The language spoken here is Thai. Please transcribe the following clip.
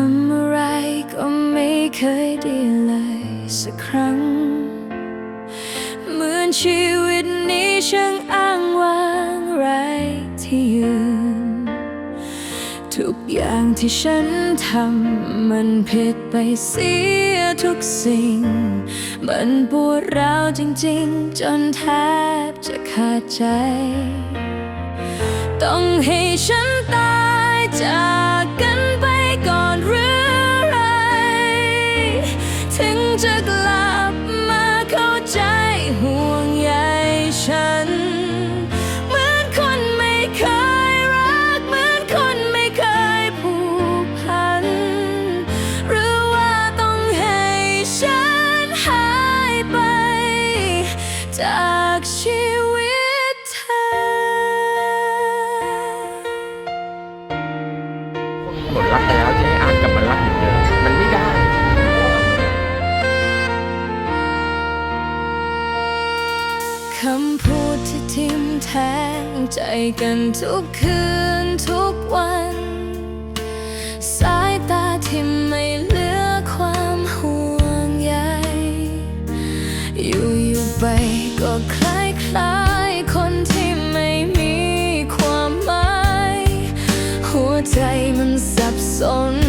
ำอะไรก็ไม่เคยดีเลยสักครั้ง เหมือนชีวิตนี้ช่างอ้างว้างไรที่ยืน ทุกอย่างที่ฉันทำมันผิดไปเสียทุกสิ่ง มันปวดร้าวจริงๆ จนแทบจะขาดใจ ต้องให้ฉันตายจ ถึงจะกลับมาเข้าใจ คำพูดที่ทิมแทงใจกันทุกคืนทุกวัน สายตาที่ไม่เหลือความห่วงใยอยู่อยู่ๆไปก็คล้ายคล้ายคนที่ไม่มีความหมาย หัวใจมันสับสน